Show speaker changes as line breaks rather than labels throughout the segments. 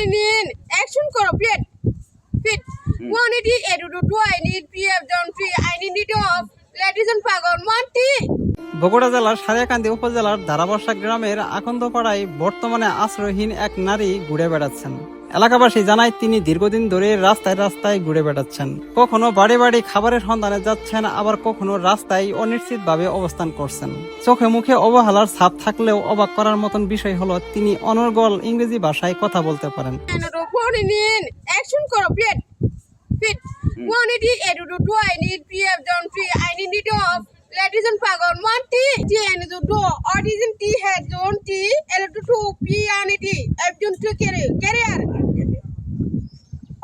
morning in action করো plate fit quantity এডুডু to I need PF John free I need need of ladies and পাগল মান্টি
বগুড়া জেলার সারিয়াকান্দি উপজেলার ধারাবর্ষা গ্রামের আকন্দপাড়ায় বর্তমানে আশ্রয়হীন এক নারী ঘুরে বেড়াচ্ছেন। এলাকাবাসী জানায় তিনি দীর্ঘদিন ধরে রাস্তায় রাস্তায় ঘুরে বেড়াচ্ছেন। কখনো বাড়ি বাড়ি খাবারের সন্ধানে যাচ্ছেন আবার কখনো রাস্তায় অনিশ্চিতভাবে অবস্থান করছেন। চোখে মুখে অবহেলার ছাপ থাকলেও অবাক করার মতন বিষয় হলো তিনি অনর্গল ইংরেজি ভাষায় কথা বলতে পারেন।
একজন টু ক্যারিয়ার ক্যারিয়ার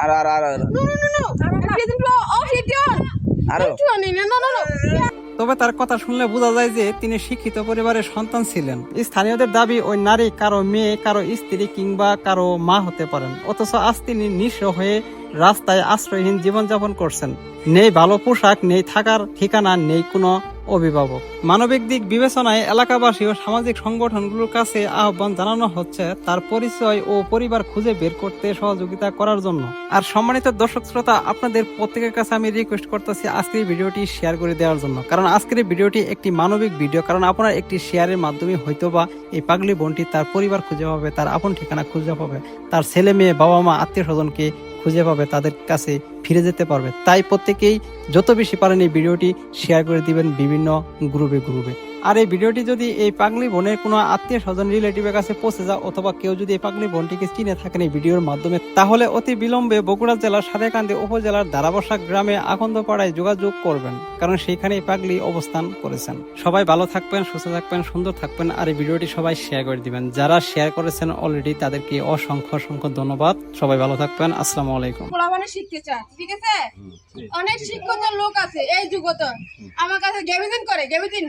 আরও আরও আরও আরও.
তবে তার কথা শুনলে বোঝা যায় যে তিনি শিক্ষিত পরিবারের সন্তান ছিলেন। স্থানীয়দের দাবি ওই নারী কারও মেয়ে কারও স্ত্রী কিংবা কারও মা হতে পারেন। অথচ আজ তিনি নিঃস্ব হয়ে রাস্তায় আশ্রয়হীন জীবনযাপন করছেন। নেই ভালো পোশাক নেই থাকার ঠিকানা নেই কোনো অভিভাবক। মানবিক দিক বিবেচনায় এলাকাবাসী ও সামাজিক সংগঠনগুলোর কাছে আহ্বান জানানো হচ্ছে তার পরিচয় ও পরিবার খুঁজে বের করতে সহযোগিতা করার জন্য। আর সম্মানিত দর্শক শ্রোতা, আপনাদের প্রত্যেকের কাছে আমি রিকোয়েস্ট করতেছি আজকের ভিডিওটি শেয়ার করে দেওয়ার জন্য। কারণ আজকের ভিডিওটি একটি মানবিক ভিডিও কারণ আপনার একটি শেয়ারের মাধ্যমে হয়তোবা এই পাগলি বোনটি তার পরিবার খুঁজে পাবে, তার আপন ঠিকানা খুঁজে পাবে, তার ছেলে মেয়ে বাবা মা আত্মীয় স্বজনকে খুঁজে পাবে, তাদের কাছে ফিরে যেতে পারবে। তাই প্রত্যেকেই যত বেশি পারেন এই ভিডিওটি শেয়ার করে দিবেন বিভিন্ন গ্রুপে গ্রুপে। আর এই ভিডিওটি যদি এই পাগলি বোনের কোনো আত্মীয় স্বজন রিলেটিভের কাছে পৌঁছে যায় অথবা কেউ যদি এই পাগলি বোনটিকে চিনে থাকেন এই ভিডিওর মাধ্যমে তাহলে অতি বিলম্বে বগুড়া জেলার সারেকান্দি উপজেলার দারাবসা গ্রামে আকন্দপাড়ায় যোগাযোগ করবেন কারণ সেইখানে এই পাগলি অবস্থান করেছেন। সবাই ভালো থাকবেন সুস্থ থাকবেন সুন্দর থাকবেন আর এই ভিডিওটি সবাই শেয়ার করে দিবেন। যারা শেয়ার করেছেন অলরেডি তাদেরকে অসংখ্য অসংখ্য ধন্যবাদ। সবাই ভালো থাকবেন আসসালামু আলাইকুম।
পোলাপানে শিখতে চায় ঠিক আছে? অনেক শিক্ষিত লোক আছে এই যুগত। আমার কাছে গেমিদিন করে গেমিদিন।